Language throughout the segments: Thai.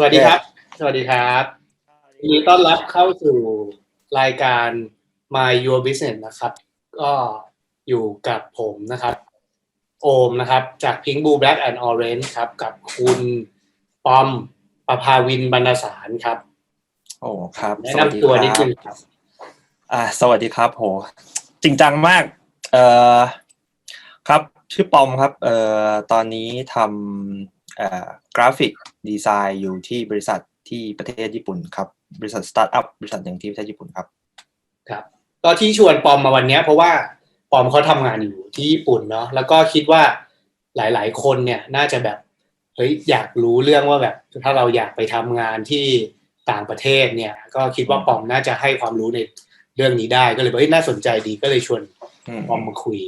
สวัสดีครับ สวัสดีครับยินดีต้อนรับเข้าสู่รายการ My Your Business นะครับ ก็อยู่กับผมนะครับ โอมนะครับ จาก Pink Blue Black and Orange ครับ กับคุณปอมประภาวินบรรณสารครับ โอ้ครับแนะนำตัวนิดนึงครับ อ่า สวัสดีครับโหจริงจังมาก เอ่อ ครับ ชื่อปอมครับ เอ่อ ตอนนี้ทำเอ่อ กราฟิกดีไซน์อยู่ที่บริษัทที่ประเทศญี่ปุ่นครับบริษัทสตาร์ทอัพบริษัทหนึ่งที่ประเทศญี่ปุ่นครับครับ ก็ที่ชวนปอมมาวันเนี้ยเพราะว่าปอมเขาทำงานอยู่ที่ญี่ปุ่นเนาะแล้วก็คิดว่าหลาย ๆ คนเนี่ยน่าจะแบบเฮ้ยอยากรู้เรื่องว่าแบบถ้าเราอยากไปทำงานที่ต่างประเทศเนี่ย ก็คิดว่าปอมน่าจะให้ความรู้ในเรื่องนี้ได้ก็เลยบอกเฮ้ยน่าสนใจดีก็เลยชวนอืมปอมมาคุย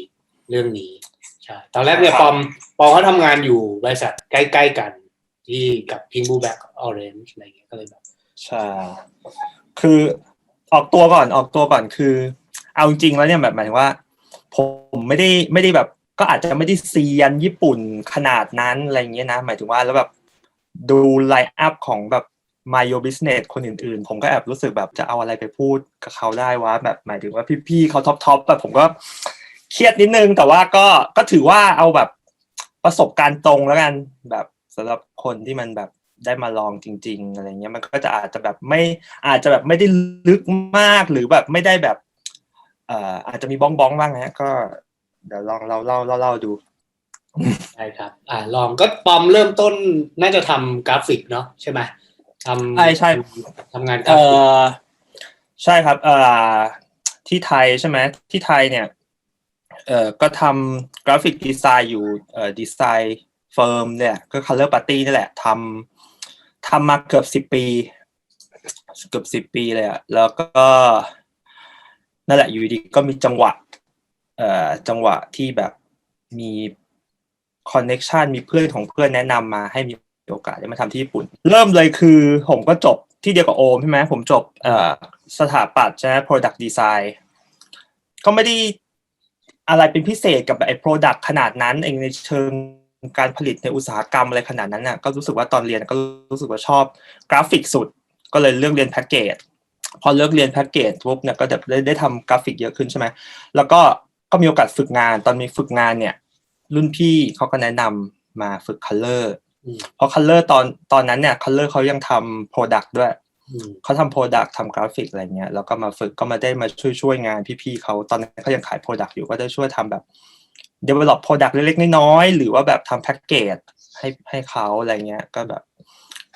เรื่องนี้ใช่ตอนแรกเนี่ยปอมปอมเขาทำงานอยู่บริษัทใกล้ๆกัน ที่กับพิงบูแบ็กออเรนจ์อะไรเงี้ยก็เลยแบบใช่คือออกตัวก่อนออกตัวก่อนคือ เอาจริงๆแล้วเนี่ยแบบหมายถึงว่า ผมไม่ได้ไม่ได้แบบ ก็อาจจะไม่ได้เซียนญี่ปุ่นขนาดนั้นอะไรเงี้ยนะ หมายถึงว่าแล้วแบบดูไลน์อัพของแบบ My Your Business คนอื่นๆ ผมก็แอบรู้สึกแบบจะเอาอะไรไปพูดกับเขาได้วะแบบหมายถึงว่าพี่ๆเขาท็อปท็อปแบบผมก็ เครียดนิดนึง แต่ว่าก็ก็ถือว่าเอาแบบประสบการณ์ตรงแล้วกันแบบสำหรับคนที่มันแบบได้มาลองจริง ๆ อะไรเงี้ยมันก็จะอาจจะแบบไม่อาจจะแบบไม่ได้ลึกมากหรือแบบไม่ได้แบบเอ่ออาจจะมีบ้องบ้องๆบ้างนะก็เดี๋ยวลองเราเล่าเล่าเล่าดูใช่ครับ อ่าลองก็ปอมเริ่มต้นน่าจะทำกราฟิกเนาะใช่ไหมทำใช่ใช่ทำงานกเอราฟิกอใช่ครับเอ่อที่ไทยใช่ไหมที่ไทยเนี่ย เอ่อก็ทำกราฟิกดีไซน์อยู่เอ่อดีไซน์เฟิร์มเนี่ยก็ Color Party นี่แหละทำทำมาเกือบสิบปี เกือบสิบปีเลยอะแล้วก็นั่นแหละอยู่ดีก็มีจังหวะเอ่อจังหวะที่แบบมีคอนเน็ชันมีเพื่อนของเพื่อนแนะนำมาให้มีโอกาสได้มาทำที่ญี่ปุ่น เริ่มเลยคือผมก็จบที่เดียวกับโอมใช่ไหมผมจบเอ่อสถาปัตย์ใช่ไหม product design ก็ไม่ได้ อะไรเป็นพิเศษกับไอ้ product ขนาดนั้นเองในเชิงการผลิตในอุตสาหกรรมอะไรขนาดนั้นน่ะก็รู้สึกว่าตอนเรียนก็รู้สึกว่าชอบกราฟิกสุด ก็เลยเลือกเรียนแพ็กเกจพอเลือกเรียนแพ็กเกจปุ๊บเนี่ยก็แบบได้ได้ทำกราฟิกเยอะขึ้นใช่ไหมแล้วก็ก็มีโอกาสฝึกงานตอนมีฝึกงานเนี่ย รุ่นพี่เขาก็แนะนำมาฝึกคัลเลอร์อืมเพราะคัลเลอร์ตอนตอนนั้นเนี่ยคัลเลอร์เขายังทำโปรดักต์ด้วยอืม เขาทำโปรดักต์ทำกราฟิกอะไรเงี้ยแล้วก็มาฝึกก็มาได้มาช่วยช่วยงานพี่ๆเขาตอนนั้นเขายังขายโปรดักต์อยู่ก็ได้ช่วยทำแบบ develop product เล็กๆน้อยๆหรือว่าแบบทำแพ็กเกจให้ให้เขาอะไรเงี้ย ก็แบบ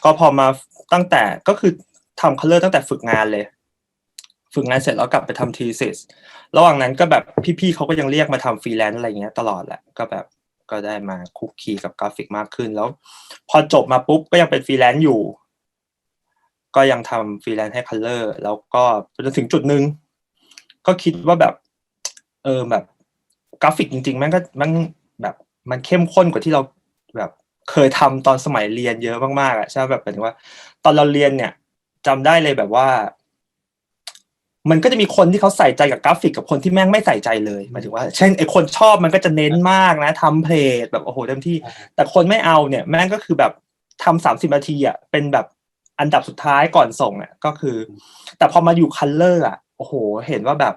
ก็พอมาตั้งแต่ก็คือทำ color ตั้งแต่ฝึกงานเลย ฝึกงานเสร็จแล้วกลับไปทำ thesis ระหว่างนั้นก็แบบพี่ๆเขาก็ยังเรียกมาทำฟรีแลนซ์อะไรเงี้ยตลอดแหละก็แบบก็ได้มาคุกคีกับกราฟิกมากขึ้นแล้ว พอจบมาปุ๊บก็ยังเป็นฟรีแลนซ์อยู่ ก็ยังทำฟรีแลนซ์ให้ color แล้วก็จนถึงจุดหนึ่งก็คิดว่าแบบ เออแบบกราฟิกจริงๆมันก็มันแบบมันเข้มข้นกว่าที่เราแบบเคยทำตอนสมัยเรียนเยอะมากๆอะใช่ไหมแบบหมายถึงว่า ตอนเราเรียนเนี่ยจำได้เลยแบบว่า มันก็จะมีคนที่เขาใส่ใจกับกราฟิกกับคนที่แม่งไม่ใส่ใจเลยหมายถึงว่า เช่นไอคนชอบมันก็จะเน้นมากนะทำเพลทแบบโอ้โหเต็มที่ แต่คนไม่เอาเนี่ย แม่งก็คือแบบทำสามสิบนาทีอะเป็นแบบ อันดับสุดท้ายก่อนส่งอะก็คือ แต่พอมาอยู่คัลเลอร์อะโอ้โห เห็นว่าแบบ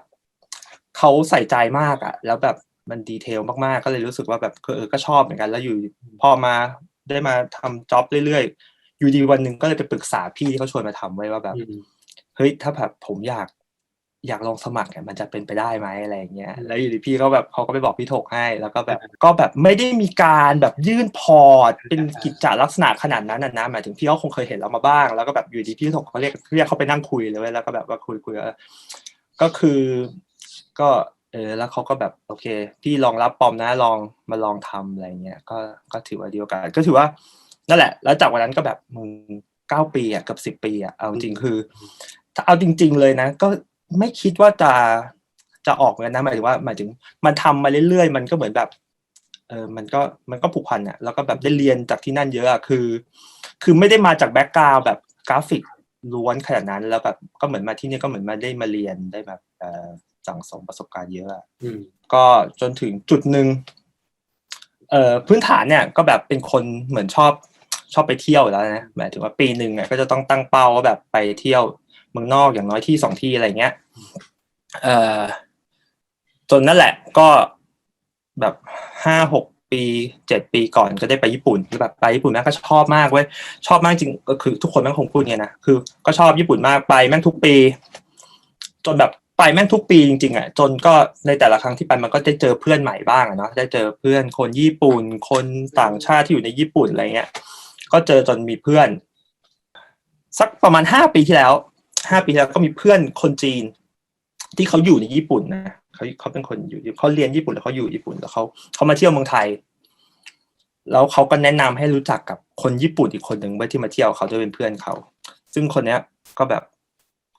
เขาใส่ใจมากอะ แล้วแบบมันดีเทลมากๆ ก็เลยรู้สึกว่าแบบเออก็ชอบเหมือนกัน แล้วอยู่พอมาได้มาทำจ็อบเรื่อยๆ อยู่ดีวันหนึ่งก็เลยไปปรึกษาพี่ที่เขาชวนมาทำไว้ว่าแบบอืมเฮ้ยถ้าแบบผมอยาก อยากลองสมัครเนี่ยมันจะเป็นไปได้ไหมอะไรอย่างเงี้ยแล้วอยู่ดีพี่เขาแบบเขาก็ไปบอกพี่ถกให้ แล้วก็แบบก็แบบไม่ได้มีการแบบยื่นพอร์ตเป็นกิจจลักษณะขนาดนั้นนะนะหมายถึงพี่เขาคงเคยเห็นเรามาบ้าง แล้วก็แบบอยู่ดีพี่ถกเขาเรียกเรียกเขาไปนั่งคุยเลยเว้ยแล้วก็แบบว่าคุยคุยเออก็คือ ก็เออแล้วเขาก็แบบโอเค พี่ลองรับปอมนะลองมาลองทำอะไรเงี้ยก็ก็ถือว่าดีโอกาสก็ถือว่านั่นแหละ แล้วจากวันนั้นก็แบบมึงเก้าปีอะเกับสิบ10ปีอะเอาจริงๆคือถ้าเอาจริง ๆ เลยนะ ก็ ไม่คิดว่าจะจะออกเหมือนกันนะหมายถึงว่าหมายถึง มันทำมาเรื่อยๆ มันก็เหมือนแบบ เออมันก็มันก็ผูกพันอะแล้วก็แบบได้เรียนจากที่นั่นเยอะอะคือ คือไม่ได้มาจากแบ็กกราวด์แบบกราฟิกล้วนขนาดนั้น แล้วแบบก็เหมือนมาที่นี่ก็เหมือนมาได้มาเรียนได้แบบเอ่อสั่งสมประสบการณ์เยอะอะอืมก็จนถึงจุดหนึ่งเอ่อพื้นฐานเนี่ยก็แบบเป็นคนเหมือนชอบชอบไปเที่ยวอยู่แล้วนะหมายถึงว่าปีหนึ่งอะก็จะต้องตั้งเป้าว่าแบบไปเที่ยว เมืองนอกอย่างน้อยที่สองที่อะไรเงี้ยเอ่อจนนั่นแหละก็แบบห้าหกปีเจ็ดปีก่อนก็ได้ไปญี่ปุ่นแบบไปญี่ปุ่นแม่งก็ชอบมากเว้ยชอบมากจริงก็คือทุกคนแม่งคงพูดเงี้ยนะคือ ก็ชอบญี่ปุ่นมากไปแม่งทุกปี จนแบบไปแม่งทุกปีจริงๆอะจนก็ในแต่ละครั้งที่ไปมันก็ได้เจอเพื่อนใหม่บ้างอะเนาะได้เจอเพื่อนคนญี่ปุ่น คนต่างชาติที่อยู่ในญี่ปุ่นอะไรเงี้ย ก็เจอจนมีเพื่อน สักประมาณห้าปีที่แล้ว ห้าปีแล้วก็มีเพื่อนคนจีน ที่เขาอยู่ในญี่ปุ่นนะเขาเขาเป็นคนอยู่เขาเรียนญี่ปุ่นแล้วเขาอยู่ญี่ปุ่นแล้วเขาเขามาเที่ยวเมืองไทย แล้วเขาก็แนะนำให้รู้จักกับคนญี่ปุ่นอีกคนหนึ่งเมื่อที่มาเที่ยวเขาจะเป็นเพื่อนเขา ซึ่งคนเนี้ยก็แบบ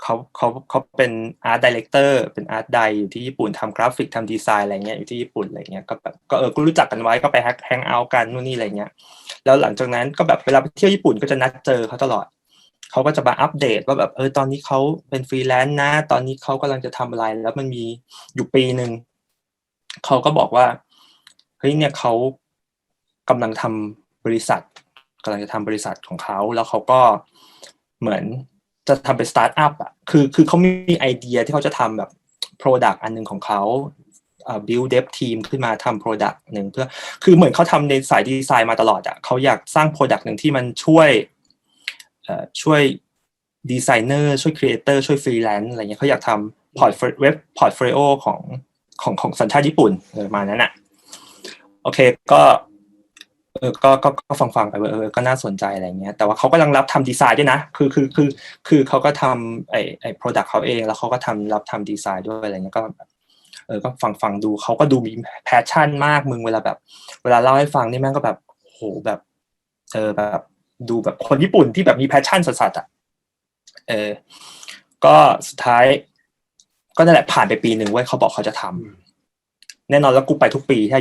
เขาเขาเขาเป็นอาร์ตดีเลกเตอร์เป็นอาร์ตไดอยู่ที่ญี่ปุ่นทำกราฟิกทำดีไซน์อะไรเงี้ยอยู่ที่ญี่ปุ่นอะไรเงี้ยก็แบบก็เออก็รู้จักกันไว้ก็ไปแฮงแฮงเอาท์กันนู่นนี่อะไรเงี้ย แล้วหลังจากนั้นก็แบบเวลาไปเที่ยวญี่ปุ่นก็จะนัดเจอเขาตลอด เขาก็จะมาอัปเดตว่าแบบเออตอนนี้เขาเป็นฟรีแลนซ์นะ ตอนนี้เขากำลังจะทำอะไร แล้วมันมีอยู่ปีหนึ่งเขาก็บอกว่าเฮ้ยเนี่ยเขากำลังทำบริษัทกำลังจะทำบริษัทของเขาแล้วเขาก็เหมือนจะทำเป็นสตาร์ทอัพอะคือคือเขามีไอเดียที่เขาจะทำแบบ Product อันหนึ่งของเขาอ่า build dev team ขึ้นมาทำ Product หนึ่งเพื่อ คือเหมือนเขาทำในสายดีไซน์มาตลอดอะเขาอยากสร้าง Product หนึ่งที่มันช่วย ช่วยดีไซเนอร์ช่วยครีเอเตอร์ช่วยฟรีแลนซ์อะไรเงี้ยเขาอยากทำพอร์ตเว็บพอร์ตโฟลิโอของของของสัญชาติญี่ปุ่นประมาณนั้นอะโอเคก็เออก็ก็ก็ฟังฟังไปว่าเออก็น่าสนใจอะไรเงี้ยแต่ว่าเขากำลังรับทำดีไซน์ด้วยนะ คือคือคือคือเขาก็ทำไอไอ product เขาเอง แล้วเขาก็ทำรับทำดีไซน์ด้วยอะไรเงี้ยก็เออก็ฟังฟังดูเขาก็ดูมีแพชชั่นมากมึงเวลาแบบ เวลาเล่าให้ฟังนี่แม่งก็แบบโหแบบเออแบบ ดูแบบคนญี่ปุ่นที่แบบมีแพชชั่นสัสๆอะเออ ก็สุดท้าย ก็นั่นแหละผ่านไปปีหนึ่งเว้ยเขาบอกเขาจะทำอืมแน่นอนแล้วกูไปทุกปีที่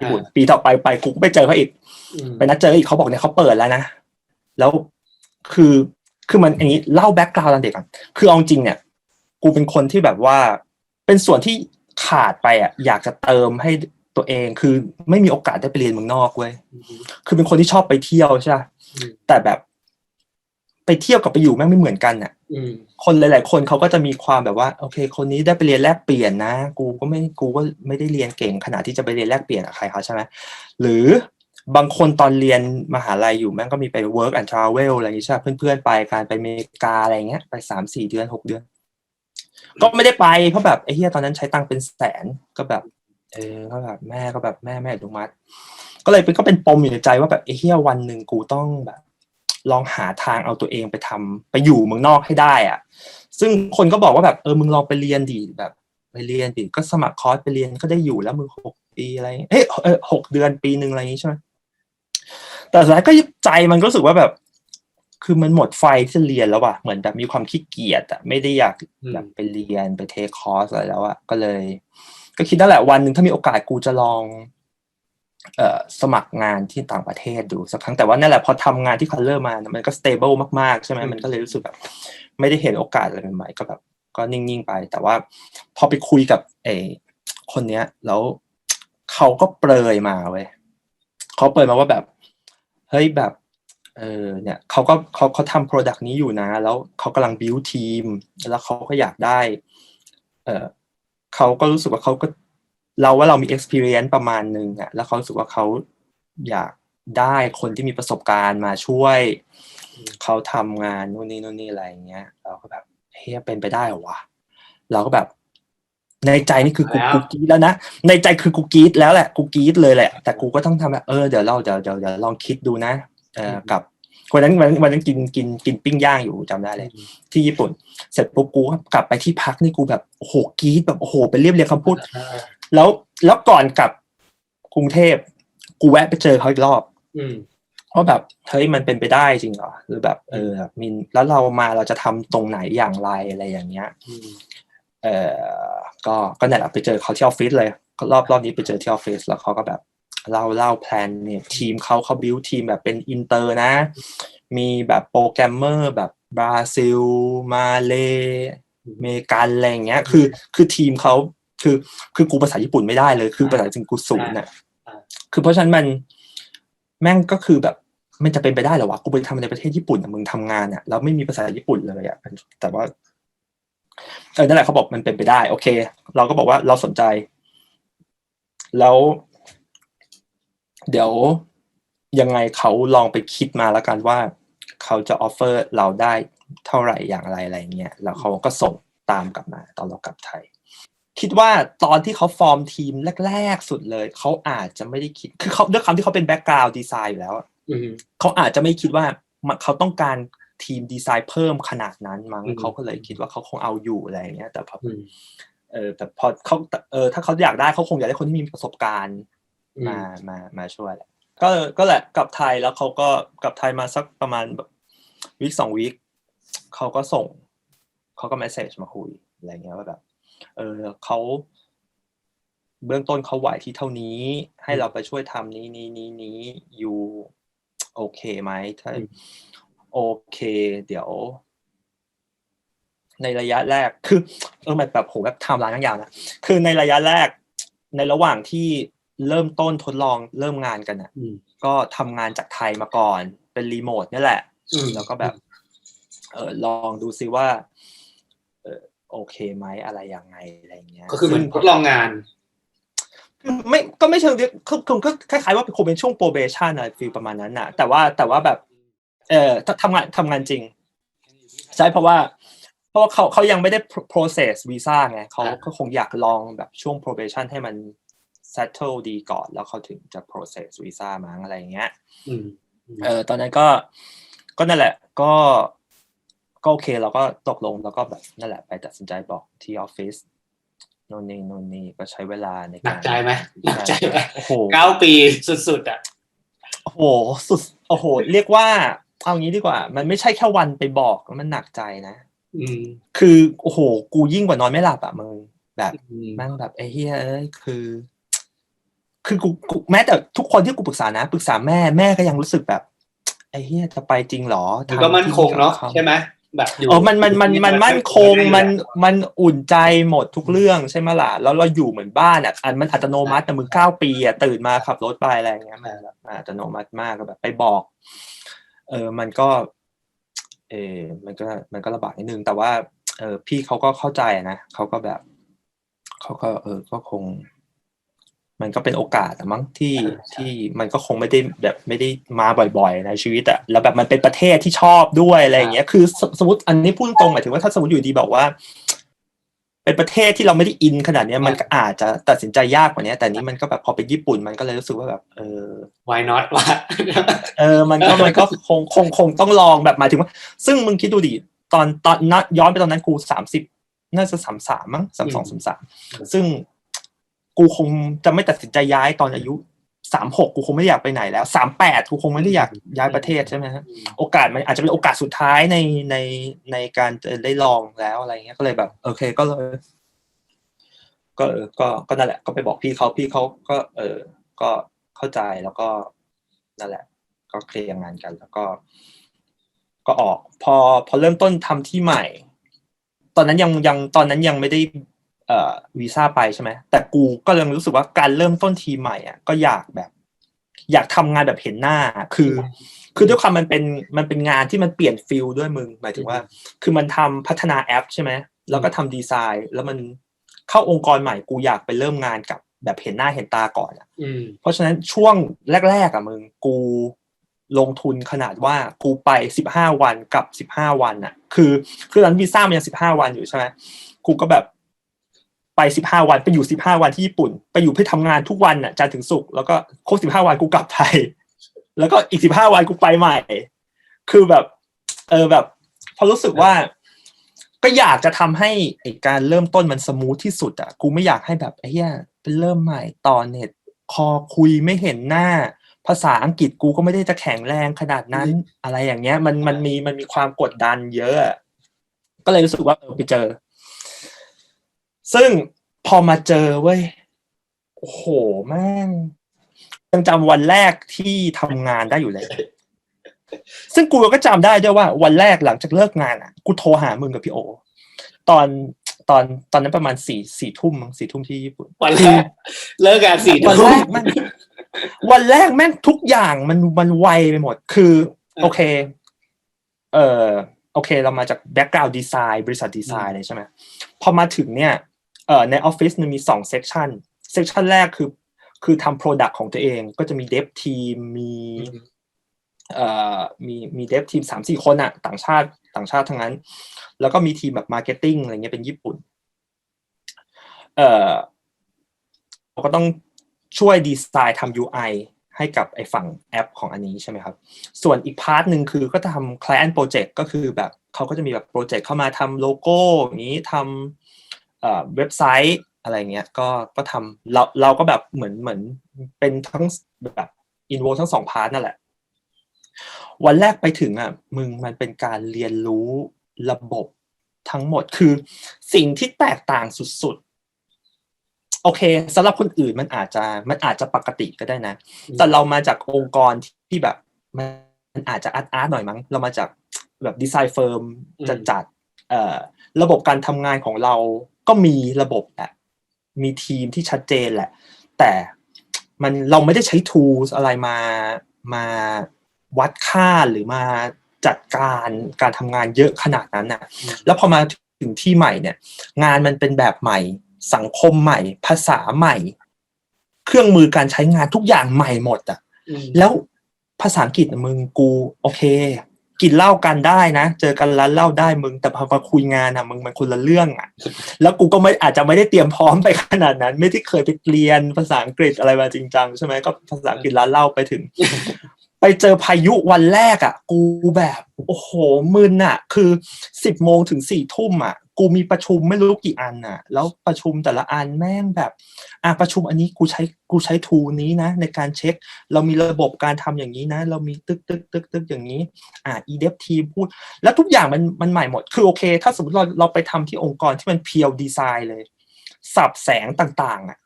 ญี่ปุ่น ปีต่อไปไปกูก็ไปเจอเขาอีกอืมไปนัดเจออีกเขาบอกเนี่ยเขาเปิดแล้วนะแล้วคือคือมันอย่างนี้เล่าแบ็กกราวด์ตอนเด็กก่อนคือเอาจริงเนี่ย กูเป็นคนที่แบบว่า เป็นส่วนที่ขาดไปอะ อยากจะเติมให้ตัวเองคือไม่มีโอกาสได้ไปเรียนเมืองนอกเว้ยอืมคือเป็นคนที่ชอบไปเที่ยวใช่ปะอืม แต่แบบ ไปเที่ยวกับไปอยู่แม่งไม่เหมือนกันอะอืมคนหลาย ๆ คนเขาก็จะมีความแบบว่า โอเค คนนี้ได้ไปเรียนแลกเปลี่ยนนะ กูก็ไม่กูก็ไม่ได้เรียนเก่งขนาดที่จะไปเรียนแลกเปลี่ยนกับใครเขาใช่ไหมหรือบางคนตอนเรียนมหาลัยอยู่แม่งก็มีไป work and travel อะไรอย่างงี้ใช่ปะเพื่อน ๆ ไปการไปอเมริกาอะไรเงี้ยไปสามสี่เดือนหกเดือน ก็ไม่ได้ไปเพราะแบบไอ้เฮียตอนนั้นใช้ตังค์เป็นแสนก็แบบ เออก็แบบแม่ก็แบบแม่แม่อนุมัติ ก็เลยเป็นก็เป็นปมอยู่ในใจว่าแบบไอ้เฮียวันหนึ่งกูต้องแบบ ลองหาทางเอาตัวเองไปทำไปอยู่เมืองนอกให้ได้อะซึ่งคนก็บอกว่าแบบเออมึงลองไปเรียนดิแบบไปเรียนดิก็สมัครคอร์สไปเรียนก็ได้อยู่แล้วมึงหกปีอะไรเฮ้ยเออหกเดือนปีหนึ่งอะไรอย่างงี้ใช่ไหมแต่สุดท้ายก็ใจมันก็รู้สึกว่าแบบ คือมันหมดไฟที่จะเรียนแล้วอะเหมือนแบบมีความขี้เกียจอะไม่ได้อยากอืมแบบไปเรียนไปเทคคอร์สอะไรแล้วอะก็เลย ก็คิดนั่นแหละวันหนึ่งถ้ามีโอกาสกูจะลองเอ่อ สมัครงานที่ต่างประเทศดูสักครั้งแต่ว่านั่นแหละพอทำงานที่คัลเลอร์มานะมันก็สเตเบิลมากๆ ใช่ไหมอืมมันก็เลยรู้สึกแบบไม่ได้เห็นโอกาสอะไรใหม่ๆก็แบบก็นิ่งๆไป แต่ว่าพอไปคุยกับเออคนเนี้ย แล้วเขาก็เปรยมาเว้ยเขาเปรยมาว่าแบบเฮ้ยแบบเออเนี่ยเขาก็เขาเขาทำโปรดักต์นี้อยู่นะ แล้วเขากำลังบิวทีม แล้วเขาก็อยากได้ เออเขาก็รู้สึกว่าเขาก็ เราว่าเรามี experience ประมาณหนึ่งอะแล้วเขารู้สึกว่าเขาอยากได้คนที่มีประสบการณ์มาช่วยอืมเขาทำงานนู่นนี่นู่นนี่อะไรอย่างเงี้ย เราก็แบบเฮ้ยเป็นไปได้เหรอวะเราก็แบบ ในใจนี่คือกูแล้วกูกรีดแล้วนะในใจคือกูกรีดแล้วแหละกูกรีดเลยแหละ แต่กูก็ต้องทำแบบเออเดี๋ยวเราเดี๋ยวเดี๋ยวเดี๋ยวลองคิดดูนะเออกับวันนั้นวันนั้นวันนั้นกินกินกินปิ้งย่างอยู่จำได้เลย ที่ญี่ปุ่น เสร็จปุ๊บกูก็กลับไปที่พักนี่กูแบบโอ้โหกรีดแบบโอ้โหไปเรียบเรียงคำพูดอ่า แล้วแล้วก่อนกลับกรุงเทพกูแวะไปเจอเขาอีกรอบอืมว่าแบบเฮ้ยมันเป็นไปได้จริงเหรอหรือแบบ เออแบบมินแล้วเรามาเราจะทำตรงไหนอย่างไรอะไรอย่างเงี้ยอืมเออก็ก็เนี่ยแหละไปเจอเขาที่ออฟฟิศเลยก็รอบรอบนี้ไปเจอที่ออฟฟิศแล้วเขาก็แบบเล่าเล่าแพลนเนี่ยทีมเขาเขาบิวทีมแบบเป็นอินเตอร์นะ มีแบบโปรแกรมเมอร์แบบบราซิล มาเลเมกันอะไรอย่างเงี้ย คือคือทีมเขา คือ คือกูภาษาญี่ปุ่นไม่ได้เลย คือภาษาจริงกูศูนย์อะอ่าคือเพราะฉะนั้นมันแม่งก็คือแบบมันจะเป็นไปได้เหรอวะกูไปทำในประเทศญี่ปุ่นอะมึงทำงานอะแล้วไม่มีภาษาญี่ปุ่นเลยอะแต่ว่าเออนั่นแหละเขาบอกมันเป็นไปได้ โอเค เราก็บอกว่าเราสนใจ แล้ว เดี๋ยวยังไงเขาลองไปคิดมาแล้วกันว่า เขาจะออฟเฟอร์เราได้เท่าไหร่อย่างไรอะไรเงี้ยแล้วเขาก็ส่งตามกลับมา ตอนเรากลับไทย คิดว่าตอนที่เขาฟอร์มทีมแรก ๆ สุดเลย เขาอาจจะไม่ได้คิด คือเขาด้วยคำที่เขาเป็นแบ็กกราวด์ดีไซน์อยู่แล้วอะอืมเขาอาจจะไม่คิดว่ามันเขาต้องการทีมดีไซน์เพิ่มขนาดนั้นมั้งอืมเขาก็เลยคิดว่าเขาคงเอาอยู่อะไรอย่างเงี้ย แต่พออืมเออแต่พอเขาเออถ้าเขาอยากได้เขาคงอยากได้คนที่มีประสบการณ์อืมมามามาช่วยแหละก็ก็แหละกลับไทยแล้วเขาก็กลับไทยมาสักประมาณแบบวีคสองวีคเขาก็ส่งเขาก็เมสเซจมาคุยอะไรเงี้ยว่าแบบ เออเขาเบื้องต้นเขาไหวที่เท่านี้ ให้เราไปช่วยทำนี้นี้นี้นี้อยู่โอเคไหมถ้าอืมโอเค เดี๋ยว ในระยะแรกคือเออมันแบบโหแบบไทม์ไลน์ทั้งยาวนะคือในระยะแรก ในระหว่างที่เริ่มต้นทดลองเริ่มงานกันอะอืมก็ทำงานจากไทยมาก่อน เป็นรีโมทนี่แหละอืมแล้วก็แบบ เออลองดูซิว่าเออ โอเคไหมอะไรยังไงอะไรเงี้ยก็คือเหมือนทดลองงานคือไม่ก็ไม่เชิงเรียกคือคือก็คล้ายๆว่าคงเป็นช่วง probation อะไรฟีลประมาณนั้นน่ะ แต่ว่าแต่ว่าแบบ เออถ้าทำงานทำงานจริง ใช่เพราะว่า เพราะว่าเขาเขายังไม่ได้ process visa ไงเขาอ่าก็คงอยากลองแบบช่วง probation ให้มัน settle ดีก่อน แล้วเขาถึงจะ process visa มั้งอะไรอย่างเงี้ยอืมเออตอนนั้นก็ก็นั่นแหละ ก็ ก็โอเคเราก็ตกลงแล้วก็แบบนั่นแหละไปตัดสินใจบอกที่ออฟฟิศโน่นนี่โน่นนี่ก็ใช้เวลาในหนักากรใจไหมหนักใจไหมโอ้โหเก้าปีสุดๆอะโอ้โหสุดโอ้โห เรียกว่าเอางี้ดีกว่า มันไม่ใช่แค่วันไปบอกมันหนักใจนะอืมคือโอ้โห กูยิ่งกว่านอนไม่หลับอะมึงแบบอืมแม่งแบบไอ้เฮียเอ้ยคือ คือกูกูแม้แต่ทุกคนที่กูปรึกษานะปรึกษาแม่แม่ก็ยังรู้สึกแบบไอ้เฮียจะไปจริงเหรอมันก็มั่นคงเนาะทำที่ใช่ไหม แบบอยู่เออมันมันมันมันมั่นคงมันมันอุ่นใจหมดทุกเรื่องใช่ไหมล่ะแล้วเราอยู่เหมือนบ้านอะอันมันอัตโนมัติแต่มึงเก้าปีอะตื่นมาขับรถไปอะไรอย่างเงี้ยมันแบบอัตโนมัติมากก็แบบไปบอก เออมันก็ เออมันก็มันก็ลำบากนิดนึง แต่ว่า เออพี่เขาก็เข้าใจนะเขาก็แบบเขาก็เออก็คง มันก็เป็นโอกาสอะมั้งที่ที่มันก็คงไม่ได้แบบไม่ได้มาบ่อยๆในชีวิตอะแล้วแบบมันเป็นประเทศที่ชอบด้วยอะไรอย่างเงี้ย คือสสมมติอันนี้พูดตรงหมายถึงว่าถ้าสมมติอยู่ดีบอกว่า เป็นประเทศที่เราไม่ได้อินขนาดเนี้ยมันก็อาจจะตัดสินใจยากกว่านี้แต่นี้มันก็แบบพอเป็นญี่ปุ่นมันก็เลยรู้สึกว่าแบบ เออ why not วะเออ มันก็มันก็คงคงคงต้องลองแบบหมายถึงว่า ซึ่งมึงคิดดูดิตอนตอนนัดย้อนไปตอนนั้นกูสามสิบน่าจะสามสามมั้งสามสองสามสามซึ่ง กูคงจะไม่ตัดสินใจย้ายตอนอายุสามหกกูคงไม่ได้อยากไปไหนแล้วสามแปดกูคงไม่ได้อยากย้ายประเทศใช่ไหมฮะโอกาสมันอาจจะเป็นโอกาสสุดท้ายในในในการจะได้ลองแล้วอะไรเงี้ยก็เลยแบบ โอเคก็เลย ก็เออก็ก็นั่นแหละ ก็ไปบอกพี่เขาพี่เขาก็ เออ ก็เข้าใจแล้วก็นั่นแหละ ก็เคลียร์งานกัน แล้วก็ ก็ออก พอพอเริ่มต้นทำที่ใหม่ ตอนนั้นยังยังตอนนั้นยังไม่ได้เอ่อ วีซ่าไปใช่ไหมแต่กูก็ยังรู้สึกว่าการเริ่มต้นทีมใหม่อะก็อยากแบบ อยากทำงานแบบเห็นหน้า คือ คือด้วยความมันเป็นมันเป็นงานที่มันเปลี่ยนฟิลด้วยมึงหมายถึงว่า คือมันทำพัฒนาแอปใช่ไหมแล้วก็ทำดีไซน์ แล้วมันเข้าองค์กรใหม่กูอยากไปเริ่มงานกับแบบเห็นหน้าเห็นตาก่อนอะอืมเพราะฉะนั้นช่วงแรก ๆอะมึงกูลงทุนขนาดว่ากูไปสิบห้าวันกับสิบห้าวันอะ คือคือตอนวีซ่ามันยังสิบห้าวันอยู่ใช่ไหมกูก็แบบ ไปสิบห้าวันไปอยู่สิบห้าวันที่ญี่ปุ่น ไปอยู่เพื่อทำงานทุกวันอะจันทร์ถึงศุกร์แล้วก็ครบสิบห้าวันกูกลับไทย แล้วก็อีกสิบห้าวันกูไปใหม่ คือแบบ เออแบบพอรู้สึกว่า ก็อยากจะทำให้ไอการเริ่มต้นมันสมูทที่สุดอะกูไม่อยากให้แบบไอ้เหี้ยเป็นเริ่มใหม่ต่อเน็ตคอคุยไม่เห็นหน้า ภาษาอังกฤษกูก็ไม่ได้จะแข็งแรงขนาดนั้น อะไรอย่างเงี้ย มันมันมีมันมีความกดดันเยอะอะก็เลยรู้สึกว่าเออไปเจอ ซึ่งพอมาเจอเว้ยโอ้โหแม่งยังจำวันแรกที่ทำงานได้อยู่เลย ซึ่งกูก็จำได้ด้วยว่า วันแรกหลังจากเลิกงานอะ กูโทรหามึงกับพี่โอ ตอนตอนตอนนั้นประมาณสี่สี่ทุ่มมั้งสี่ทุ่มที่ญี่ปุ่นวันแรกเลิกงานสี่วันทุ่แรมกแม่งวันแรกแม่งทุกอย่างมันมันไวไปหมด คือ โอเค เออโอเค เรามาจากแบ็กกราวด์ดีไซน์บริษัทดีไซน์เลยใช่ไหมพอมาถึงเนี่ย เออในออฟฟิศมันมีสองเซกชันเซกชันแรกคือ คือทำโปรดักต์ของตัวเองก็จะมีเดฟทีมมีเอ่อมีมีเดฟทีมสามสี่คนอะต่างชาติต่างชาติทั้งนั้น แล้วก็มีทีมแบบมาร์เก็ตติ้งอะไรเงี้ยเป็นญี่ปุ่นเอ่อเราก็ต้องช่วยดีไซน์ทำ UI ให้กับไอ้ฝั่งแอปของอันนี้ใช่ไหมครับ ส่วนอีกพาร์ทหนึ่งคือก็ทำ client project ก็คือแบบเขาก็จะมีแบบโปรเจกต์เข้ามาทำโลโก้อย่างนี้ทำ เอ่อเว็บไซต์อะไรเงี้ยก็ก็ทำเราเราก็แบบเหมือนเหมือนเป็นทั้งแบบอินโวทั้งสองพาร์ทนั่นแหละ วันแรกไปถึงอะมึงมันเป็นการเรียนรู้ระบบทั้งหมดคือสิ่งที่แตกต่างสุดๆ โอเคสำหรับคนอื่นมันอาจจะมันอาจจะปกติก็ได้นะ แต่เรามาจากองค์กรที่แบบมันมันอาจจะอาร์ตอาร์ตหน่อยมั้ง เรามาจากแบบดีไซน์เฟิร์มอืมจัดจัดเอ่อระบบการทำงานของเรา ก็มีระบบแหละมีทีมที่ชัดเจนแหละ แต่มันเราไม่ได้ใช้ tools อะไรมามาวัดค่าหรือมาจัดการการทำงานเยอะขนาดนั้นน่ะอืมแล้วพอมาถึงที่ใหม่เนี่ย งานมันเป็นแบบใหม่ สังคมใหม่ ภาษาใหม่ เครื่องมือการใช้งานทุกอย่างใหม่หมดอะอืมแล้วภาษาอังกฤษน่ะมึงกู โอเค กินเหล้ากันได้นะ เจอกันร้านเหล้าได้มึงแต่พอมาคุยงานอะมึงมันคนละเรื่องอะ แล้วกูก็ไม่อาจจะไม่ได้เตรียมพร้อมไปขนาดนั้น ไม่ได้เคยไปเรียนภาษาอังกฤษอะไรมาจริงจังใช่ไหมก็ภาษาอังกฤษร้านเหล้าไปถึง ไปเจอพายุวันแรกอะ กูแบบ โอ้โหมึนอะ คือสิบโมงถึงสี่ทุ่มอะ กูมีประชุมไม่รู้กี่อันอะ แล้วประชุมแต่ละอันแม่งแบบ อะประชุมอันนี้กูใช้กูใช้ทูนี้นะ ในการเช็ค เรามีระบบการทำอย่างนี้นะ เรามีตึกตึกตึกตึกอย่างนี้ อ่า e d e v ทีมพูด แล้วทุกอย่างมันมันใหม่หมด คือโอเค ถ้าสมมติเราเราไปทำที่องค์กรที่มันเพียวดีไซน์เลย สับแสงต่างๆอะ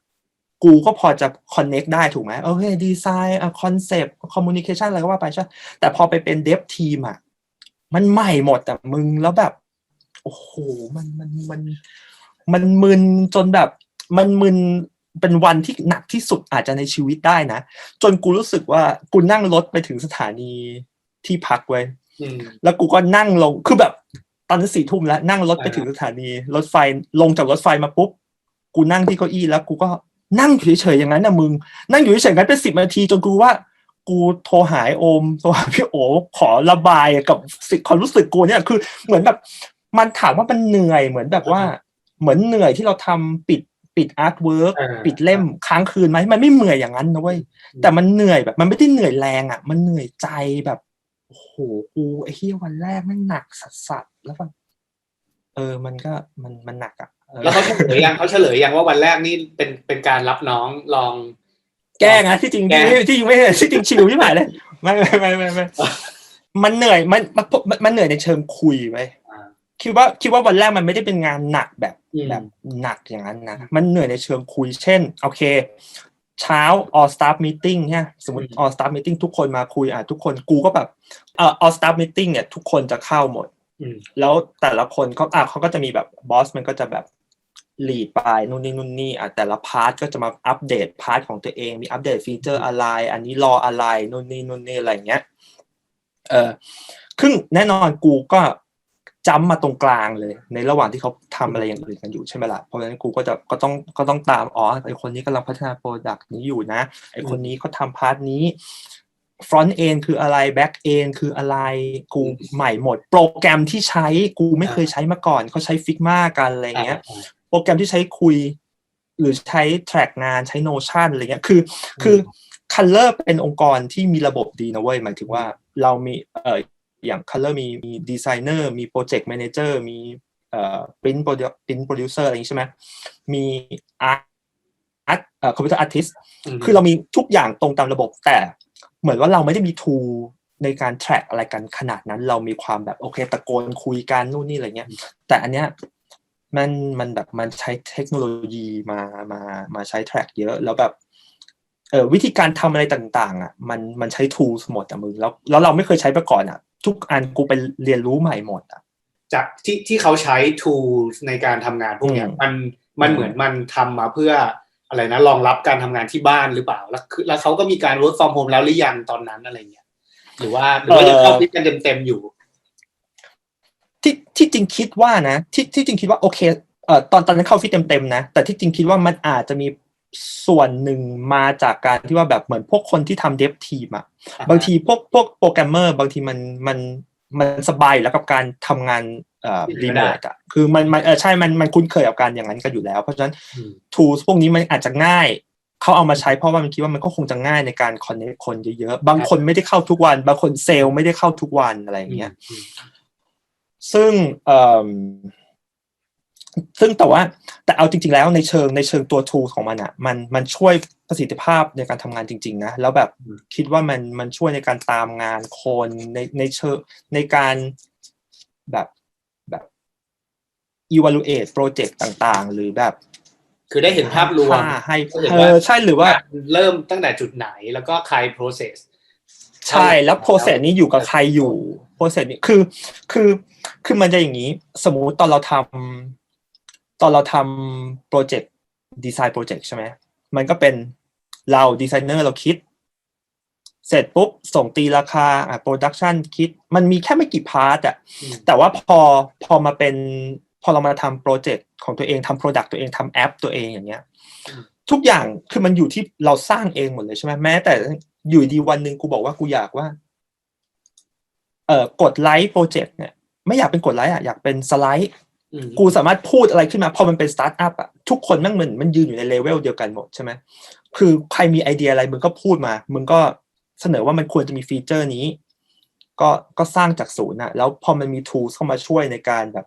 กูก็พอจะคอนเน็กได้ถูกไหมโอเคดีไซน์คอนเซปต์คอมมูนิเคชันอะไรก็ว่าไปใช่แต่พอไปเป็นเดฟทีมอะมันใหม่หมดอะมึงแล้วแบบ โอ้โหมันมันมัน มันมึนจนแบบ มันมึนเป็นวันที่หนักที่สุดอาจจะในชีวิตได้นะ จนกูรู้สึกว่ากูนั่งรถไปถึงสถานีที่พักไว้ยอืมแล้วกูก็นั่งลงคือแบบตอนนั้นสี่ทุ่มแล้วนั่งรถไปอ่าถึงสถานี รถไฟลงจากรถไฟมาปุ๊บกูนั่งที่เก้าอี้แล้วกูก็นั่งอยู่เฉยๆอย่างนั้นนะมึง นั่งอยู่เฉยๆอย่างนั้นเป็นสิบนาทีจนกูว่า กูโทรหาไอ้โอมโทรหาพี่โอขอระบายกับสิ่งความรู้สึกกูเนี่ยคือเหมือนแบบ มันถามว่ามันเหนื่อยเหมือนแบบว่า เหมือนเหนื่อยที่เราทำปิดปิดอาร์ตเวิร์กอ่าปิดเล่มค้างคืนไหมมันไม่เหนื่อยอย่างนั้นนะเว้ยอืมแต่มันเหนื่อยแบบ มันไม่ได้เหนื่อยแรงอะ มันเหนื่อยใจแบบโอ้โหกูไอ้เฮียวันแรกแม่งหนักสัสสัสๆแล้วแบบเออมันก็มันมันหนักอะเออแล้วเขาเฉลยยังเขาเฉลยยังว่าวันแรกนี่เป็นเป็นการรับน้องลอง แก้งนะที่จริงแก้ที่จริงไม่ที่จริงชิวที่หมายเลยไม่ไม่ไม่ไม่ไม่มันเหนื่อยมันมันมันมันเหนื่อยในเชิงคุยไว้ยอ่า คิดว่าคิดว่าวันแรกมันไม่ได้เป็นงานหนักแบบอืมแบบหนักอย่างนั้นนะมันเหนื่อยในเชิงคุยเช่นโอเค เช้า all staff meeting เนี่ยสมมติ all staff meeting ทุกคนมาคุยอะทุกคนกูก็แบบเอ่อ all staff meeting เนี่ยทุกคนจะเข้าหมดอืมแล้วแต่ละคนเขาอะเขาก็จะมีแบบบอสมันก็จะแบบลีดไปนู่นนี่นู่นนี่อะแต่ละพาร์ทก็จะมาอัปเดตพาร์ทของตัวเองมีอัปเดตฟีเจอร์อะไร อันนี้รออะไรนู่นนี่นู่นนี่อะไรอย่างเงี้ยเออซึ่งแน่นอนกูก็ จำมาตรงกลางเลย ในระหว่างที่เขาทำอะไรอย่างอื่นกันอยู่ใช่ไหมล่ะเพราะฉะนั้นกูก็จะก็ต้องก็ต้องตามอ๋อไอคนนี้กำลังพัฒนาโปรดักต์นี้อยู่นะไอคนนี้เขาทำพาร์ทนี้ front end คืออะไร back end คืออะไรกูใหม่หมด โปรแกรมที่ใช้กูไม่เคยใช้มาก่อนเขาใช้ Figma กันอะไรเงี้ย โปรแกรมที่ใช้คุย หรือใช้ track งานใช้ Notion อะไรเงี้ยคือ คือ Color เป็นองค์กรที่มีระบบดีนะเว้ยหมายถึงว่าเรามีเอ่อ อย่าง Color มีมีดีไซเนอร์มี Project Manager มีเอ่อ print produ- print producer อะไรอย่างงี้ใช่ไหมมี art art เอ่อ computer artist คือเรามีทุกอย่างตรงตามระบบแต่เหมือนว่าเราไม่ได้มี tool ในการ track อะไรกันขนาดนั้น เรามีความแบบโอเคตะโกนคุยกันนู่นนี่อะไรเงี้ย แต่อันเนี้ยมันมันแบบมันใช้เทคโนโลยีมามามาใช้ track เยอะแล้วแบบเออวิธีการทำอะไรต่าง ๆ อะ มันมันใช้ tools หมดอะมึงแล้วแล้วเราไม่เคยใช้มาก่อนอะ ทุกอันกูไปเรียนรู้ใหม่หมดอะ จากที่ที่เขาใช้ tools ในการทำงานพวกเนี้ยอืมมันมันอืมเหมือนมันทำมาเพื่ออะไรนะรองรับการทำงานที่บ้านหรือเปล่า แล้วคือแล้วเขาก็มีการ work from home แล้วหรือยังตอนนั้นอะไรเงี้ยหรือว่าหรือว่ายังเข้าฟิตกันเต็มๆอยู่ ที่ที่จริงคิดว่านะ ที่ที่จริงคิดว่าโอเคเอ่อตอนตอนนั้นเข้าฟิตเต็มๆนะ แต่ที่จริงคิดว่ามันอาจจะมี ส่วนหนึ่งมาจากการที่ว่าแบบเหมือนพวกคนที่ทำเดฟทีมอะอ่าฮะบางทีพวกพวกโปรแกรมเมอร์บางทีมันมันมันสบายแล้วกับการทำงานเอ่อรีโมทอะคือมันมันเออใช่มันมันคุ้นเคยกับการอย่างนั้นกันอยู่แล้ว เพราะฉะนั้นอืม tools พวกนี้มันอาจจะง่ายเขาเอามาใช้เพราะว่ามันคิดว่ามันก็คงจะง่ายในการ connect คนเยอะๆบางคนไม่ได้เข้าทุกวัน บางคนเซลล์ไม่ได้เข้าทุกวันอะไรอย่างเงี้ยอืมซึ่งเอ่อ ซึ่งแต่ว่าแต่เอาจริง ๆ แล้วในเชิงในเชิงตัว tool ของมันอะมันมันช่วยประสิทธิภาพในการทำงานจริง ๆ นะ แล้วแบบคิดว่ามันมันช่วยในการตามงานคนในในเชิงในการแบบแบบ evaluate project ต่าง ๆ หรือแบบ คือได้เห็นภาพรวมค่าให้ก็เห็นเอว่าอใช่หรือว่าเริ่มตั้งแต่จุดไหนแล้วก็ใคร process ใช่แล้วโปรเซสนี้อยู่กับใครอยู่โปรเซสนี้คือคือคือมันจะอย่างนี้ สมมุติตอนเราทำ ตอนเราทำโปรเจกต์ดีไซน์โปรเจกต์ใช่ไหมมันก็เป็นเราดีไซเนอร์เราคิด เสร็จปุ๊บ ส่งตีราคาอะโปรดักชันคิด มันมีแค่ไม่กี่พาร์ทอะอืมแต่ว่าพอพอมาเป็นพอเรามาทำโปรเจกต์ของตัวเองทำโปรดักต์ตัวเองทำแอปตัวเองอย่างเงี้ยทุกอย่างคือมันอยู่ที่เราสร้างเองหมดเลยใช่ไหมแม้ แต่อยู่ดีวันหนึ่งกูบอกว่ากูอยากว่า เอ่อกดไลค์โปรเจกต์เนี่ย ไม่อยากเป็นกดไลค์อะอยากเป็นสไลด์อืม กูสามารถพูดอะไรขึ้นมาพอมันเป็นสตาร์ทอัพอะทุกคนแม่งเหมือนมันยืนอยู่ในเลเวลเดียวกันหมดใช่ไหมคือใครมีไอเดียอะไรมึงก็พูดมา มึงก็เสนอว่ามันควรจะมีฟีเจอร์นี้ ก็ก็สร้างจากศูนย์อะแล้วพอมันมี tools เข้ามาช่วยในการแบบ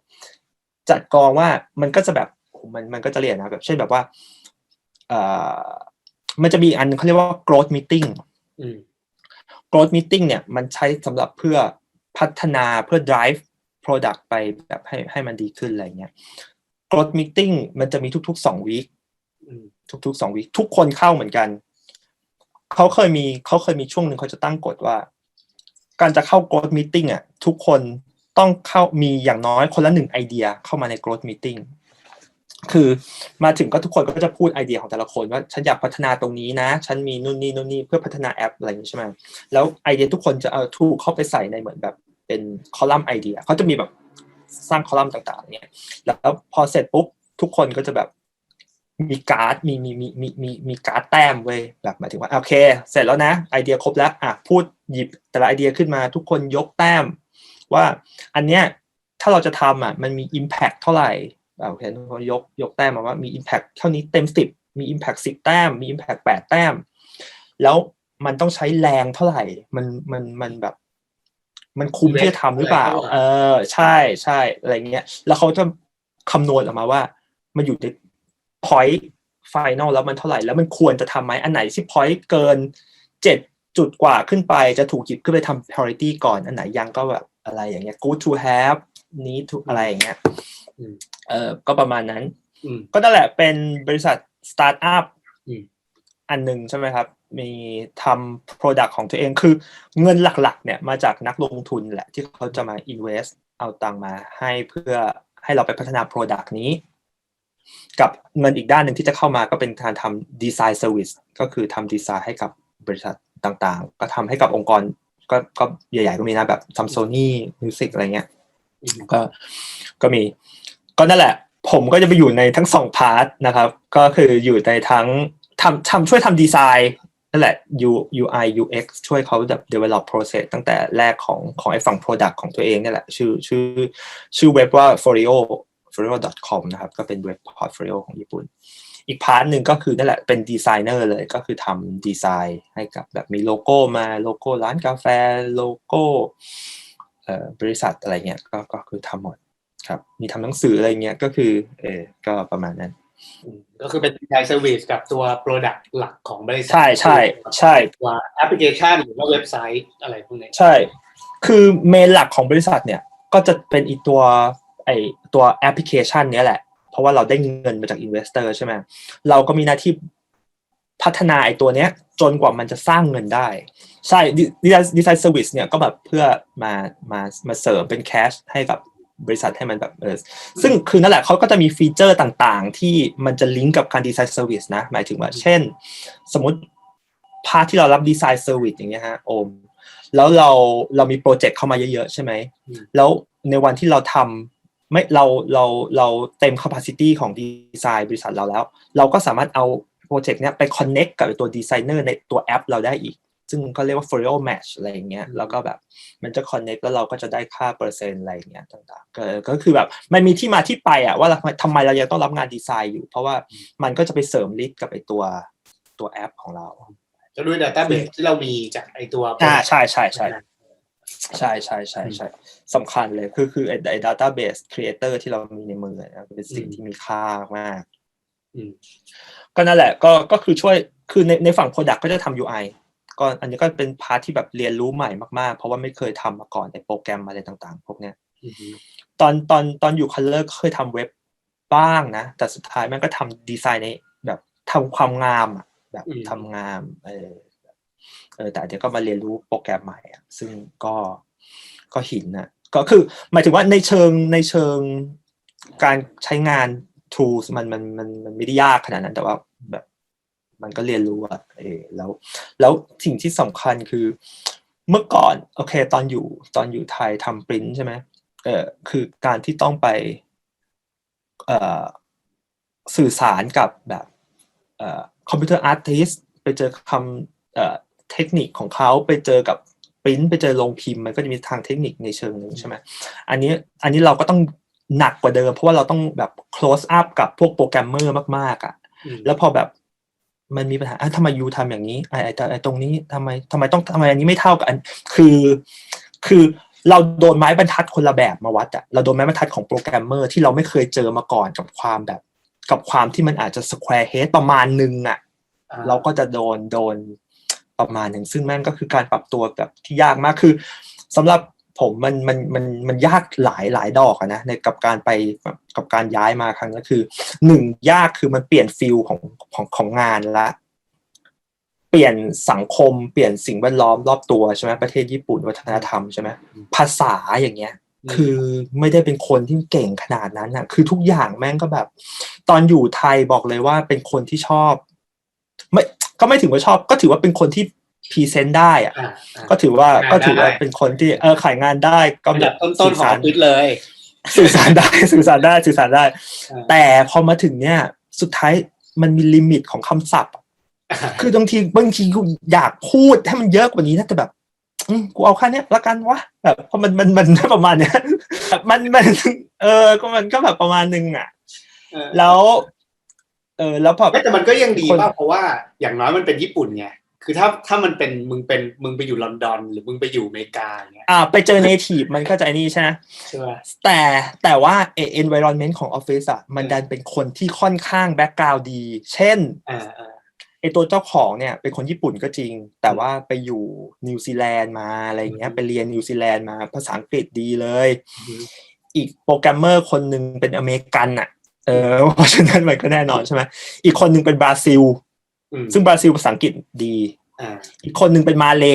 จัดกองว่ามันก็จะแบบโอ้โหมันมันก็จะเรียนนะแบบ เช่นแบบว่าเอ่อมันจะมีอันเขาเรียกว่า growth meeting อืม growth meeting เนี่ย มันใช้สำหรับเพื่อพัฒนาเพื่อ drive product ไปแบบให้ให้มันดีขึ้นอะไรเงี้ย growth meeting มันจะมีทุกๆสองวีคอืมทุกๆสองวีคทุกคนเข้าเหมือนกัน เขาเคยมีเขาเคยมีช่วงหนึ่งเขาจะตั้งกฎว่า การจะเข้า growth meeting อะ ทุกคนต้องเข้ามีอย่างน้อยคนละหนึ่งไอเดียเข้ามาใน growth meeting คือมาถึงก็ทุกคนก็จะพูดไอเดียของแต่ละคนว่าฉันอยากพัฒนาตรงนี้นะ ฉันมีนู่นนี่นู่นนี่เพื่อพัฒนาแอปอะไรอย่างนี้ใช่ไหมแล้วไอเดียทุกคนจะเอาทูเข้าไปใส่ในเหมือนแบบ เป็นคอลัมน์ไอเดียเขาจะมีแบบสร้างคอลัมน์ต่างๆเนี่ยแล้วพอเสร็จปุ๊บทุกคนก็จะแบบมีการ์ดมีมีมีมีมีมีการ์ดแต้มเว้ยแบบหมายถึงว่าโอเค เสร็จแล้วนะ ไอเดียครบแล้วอะพูดหยิบแต่ละไอเดียขึ้นมาทุกคนยกแต้ม ว่าอันเนี้ยถ้าเราจะทำอะมันมี Impact เท่าไหร่โอเคทุกคนยกยกแต้มมาว่ามี Impact เท่านี้เต็มสิบมี Impact สิบแต้ม มี Impact แปดแต้ม แล้วมันต้องใช้แรงเท่าไหร่ มันมันมันแบบ มันคุ้มที่จะทำหรือเปล่า เออ ใช่ใช่อะไรเงี้ย แล้วเขาจะคำนวณออกมาว่า มันอยู่ใน point final แล้วมันเท่าไหร่ แล้วมันควรจะทำไหมอันไหนที่ point เกินเจ็ดจุดกว่าขึ้นไปจะถูกหยิบขึ้นไปทำ priority ก่อนอันไหนยังก็แบบอะไรอย่างเงี้ย good to have need to อะไรอย่างเงี้ยอืมเออก็ประมาณนั้นอืมก็นั่นแหละเป็นบริษัทสตาร์ทอัพ อืมอันหนึ่งใช่ไหมครับ มีทำ Product ของตัวเองคือเงินหลักๆ เนี่ยมาจากนักลงทุนแหละที่เขาจะมา invest เอาตังค์มาให้เพื่อให้เราไปพัฒนา Product นี้ กับเงินอีกด้านหนึ่งที่จะเข้ามาก็เป็นการทำดีไซน์เซอร์วิสก็คือทำดีไซน์ให้กับบริษัทต่างๆ ก็ทำให้กับองค์กรก็ก็ใหญ่ๆก็มีนะแบบทำโซนี่มิวสิกอะไรเงี้ยอืมก็ก็มี ก็นั่นแหละ ผมก็จะไปอยู่ในทั้งสองพาร์ทนะครับ ก็คืออยู่ในทั้ง ทำทำช่วยทำดีไซน์นั่นแหละ U UI UX ช่วยเขาแบบ develop process ตั้งแต่แรกของของไอ้ฝั่ง product ของตัวเองนี่แหละ ชื่อชื่อชื่อเว็บว่า folio folio.com นะครับ ก็เป็นเว็บ portfolio ของญี่ปุ่น อีกพาร์ทหนึ่งก็คือนั่นแหละเป็นดีไซเนอร์เลยก็คือทำดีไซน์ให้กับแบบมีโลโก้มาโลโก้ร้านกาแฟโลโก้บริษัทอะไรเงี้ยก็ก็คือทำหมดครับ มีทำหนังสืออะไรเงี้ยก็คือเออก็ประมาณนั้น ก็คือเป็นดีไซน์เซอร์วิสกับตัว Product หลักของบริษัท ใช่ใช่ใช่ตัวแอปพลิเคชันหรือว่าเว็บไซต์อะไรพวกนี้ ใช่ คือเมนหลักของบริษัทเนี่ย ก็จะเป็นอีตัวไอตัวแอปพลิเคชันเนี้ยแหละ เพราะว่าเราได้เงินมาจากอินเวสเตอร์ใช่ไหมเราก็มีหน้าที่พัฒนาไอตัวเนี้ย จนกว่ามันจะสร้างเงินได้ ใช่ดีไซน์ดีไซน์เซอร์วิสเนี่ยก็แบบเพื่อมามามาเสริมเป็นแคชให้กับ บริษัทให้มันแบบเออซึ่งคือนั่นแหละเขาก็จะมีฟีเจอร์ต่างๆ ที่มันจะลิงก์กับการดีไซน์เซอร์วิสนะ หมายถึงว่า เช่น สมมติพาร์ทที่เรารับดีไซน์เซอร์วิสอย่างเงี้ยฮะโอม แล้วเราเรามีโปรเจกต์เข้ามาเยอะๆ ใช่ไหมอืมแล้วในวันที่เราทำไม่เราเราเราเต็ม capacity ของดีไซน์บริษัทเราแล้ว เราก็สามารถเอาโปรเจกต์เนี้ยไป connect กับตัวดีไซเนอร์ในตัวแอปเราได้อีก ซึ่งเขาเรียกว่า folio match อะไรอย่างเงี้ยแล้วก็แบบมันจะ connect แล้วเราก็จะได้ค่าเปอร์เซ็นต์อะไรอย่างเงี้ยต่างๆก็ก็คือแบบมันมีที่มาที่ไปอะว่าเราทำไมเรายังต้องรับงานดีไซน์อยู่ เพราะว่ามันก็จะไปเสริมลิสต์กับไอตัวตัวแอปของเราก็ด้วย Database ที่เรามีจากไอตัวอ่าใช่ใช่ใช่ใช่ใช่ใช่ใช่สำคัญเลยคือคือไอ้ไอ้ database creator ที่เรามีในมือนะเป็นสิ่งที่มีค่ามากอืมก็นั่นแหละก็ก็คือช่วยคือในในฝั่ง product ก็จะทำ UI ก็อันนี้ก็เป็นพาร์ทที่แบบเรียนรู้ใหม่มากๆ เพราะว่าไม่เคยทำมาก่อนในโปรแกรมอะไรต่างๆ พวกเนี้ยอืมตอนตอนตอนอยู่ Color เคยทำเว็บบ้างนะ แต่สุดท้ายมันก็ทำดีไซน์ในแบบทำความงามอะแบบทำงามเออเออแต่เดี๋ยวก็มาเรียนรู้โปรแกรมใหม่อะซึ่งก็ก็หินอะก็คือหมายถึงว่าในเชิงในเชิงการใช้งาน tools มันมันมันมันไม่ได้ยากขนาดนั้น แต่ว่าแบบ มันก็เรียนรู้อะเออแล้ว แล้วสิ่งที่สำคัญคือ เมื่อก่อน โอเค ตอนอยู่ตอนอยู่ไทยทำปริ้นใช่ไหมเออคือการที่ต้องไปเอ่อสื่อสารกับแบบเอ่อคอมพิวเตอร์อาร์ติสไปเจอคำเอ่อเทคนิคของเขาไปเจอกับปริ้นไปเจอลงพิมพ์มันก็จะมีทางเทคนิคในเชิงหนึ่งใช่ไหมอันนี้อันนี้เราก็ต้องหนักกว่าเดิม เพราะว่าเราต้องแบบ close up กับพวกโปรแกรมเมอร์มากๆอะอืมแล้วพอแบบ มันมีปัญหาอะทำไมยูทำอย่างนี้ไอ้ไอ้ไอ้ตรงนี้ทำไมทำไมต้องทำไมอันนี้ไม่เท่ากับอัน คือ คือเราโดนไม้บรรทัดคนละแบบมาวัดอะเราโดนไม้บรรทัดของโปรแกรมเมอร์ที่เราไม่เคยเจอมาก่อนกับความแบบ กับความที่มันอาจจะสแควร์เฮดประมาณหนึ่งอะอ่าเราก็จะโดนโดนประมาณหนึ่งซึ่งแม่งก็คือการปรับตัวแบบที่ยากมากคือสำหรับ ผมมันมันมันมันยากหลายหลายดอกอะนะในกับการไปกับการย้ายมาครั้งนี้คือหนึ่งยากคือมันเปลี่ยนฟิลของของของงานละ เปลี่ยนสังคมเปลี่ยนสิ่งแวดล้อมรอบตัวใช่ไหมประเทศญี่ปุ่นวัฒนธรรมใช่ไหมภาษาอย่างเงี้ย คือไม่ได้เป็นคนที่เก่งขนาดนั้นอะคือทุกอย่างแม่งก็แบบ ตอนอยู่ไทยบอกเลยว่าเป็นคนที่ชอบ ไม่ก็ไม่ถือว่าชอบ ก็ถือว่าเป็นคนที่ พรีเซนต์ได้อะอ่าอ่า ก็ถือว่าขายงานก็ถือว่าได้ เป็นคนที่เออขายงานได้ก็อันดับต้นๆของออฟฟิศเลยสื่อสารได้ สื่อสารได้สื่อสารได้ อ่าแต่พอมาถึงเนี่ยสุดท้ายมันมีลิมิตของคำศัพท์คือบางทีบางทีกูอยากพูดให้มันเยอะกว่านี้นะแต่แบบอืมกูเอาแค่เนี้ยละกันวะแบบเพราะมันมันมัน ประมาณเนี้ยแบบมันมันเออก็มันก็แบบประมาณนึงอะเออแล้ว เออแล้วพอไม่แต่มันก็ยังดีคน ป่ะเพราะว่าอย่างน้อยมันเป็นญี่ปุ่นไง คือถ้าถ้ามันเป็นมึงเป็นมึงไปอยู่ลอนดอน หรือมึงไปอยู่อเมริกาอย่างเงี้ยอ่าไปเจอ native มันก็จะไอ้นี่ใช่ไหมใช่ไหมแต่แต่ว่าเอ environment ของออฟฟิศอะมันเออดันเป็นคนที่ค่อนข้าง background ดี เช่นอ่าอ่าไอตัวเจ้าของเนี่ยเป็นคนญี่ปุ่นก็จริง แต่ว่าไปอยู่นิวซีแลนด์มาอะไรอย่างเงี้อืยมไปเรียนนิวซีแลนด์มาภาษาอังกฤษดีเลยอืมอีกโปรแกรมเมอร์คนหนึ่งเป็นอเมริกันอะเออเพราะฉะนั้นมันก็แน่นอนใช่ไหมอีกคนหนึ่งเป็นบราซิลอืม ซึ่งบราซิลภาษาอังกฤษดีอ่าอีกคนหนึ่งเป็นมาเล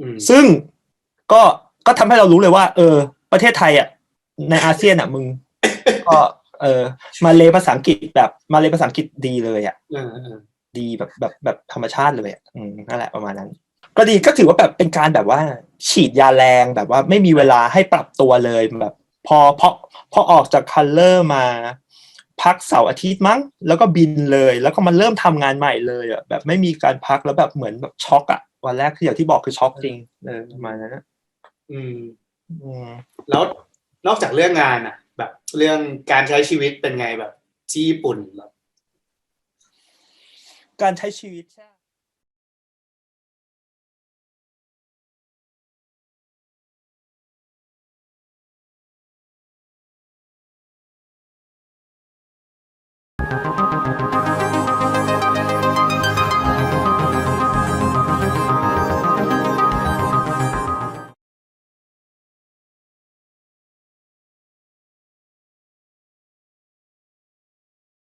อืมซึ่งก็ก็ทำให้เรารู้เลยว่า เออ ประเทศไทยอะ ในอาเซียนอะ มึง ก็เออ มาเลภาษาอังกฤษแบบมาเลภาษาอังกฤษดีเลยอะเออเออดีแบบแบบแบบธรรมชาติเลยอะอืมนั่นแหละประมาณนั้น ก็ดีก็ถือว่าแบบเป็นการแบบว่า ฉีดยาแรงแบบว่าไม่มีเวลาให้ปรับตัวเลยแบบ พอพอพอออกจากคัลเลอร์มา พักเสาร์อาทิตย์มั้ง แล้วก็บินเลย แล้วก็มาเริ่มทำงานใหม่เลยอะแบบไม่มีการพักแล้วแบบเหมือนแบบช็อกอะวันแรกคืออย่างที่บอกคือช็อกจริงเออประมาณนั้นนะอืมอืมแล้วนอกจากเรื่องงานอะ แบบเรื่องการใช้ชีวิตเป็นไงแบบที่ญี่ปุ่นแบบการใช้ชีวิตใช่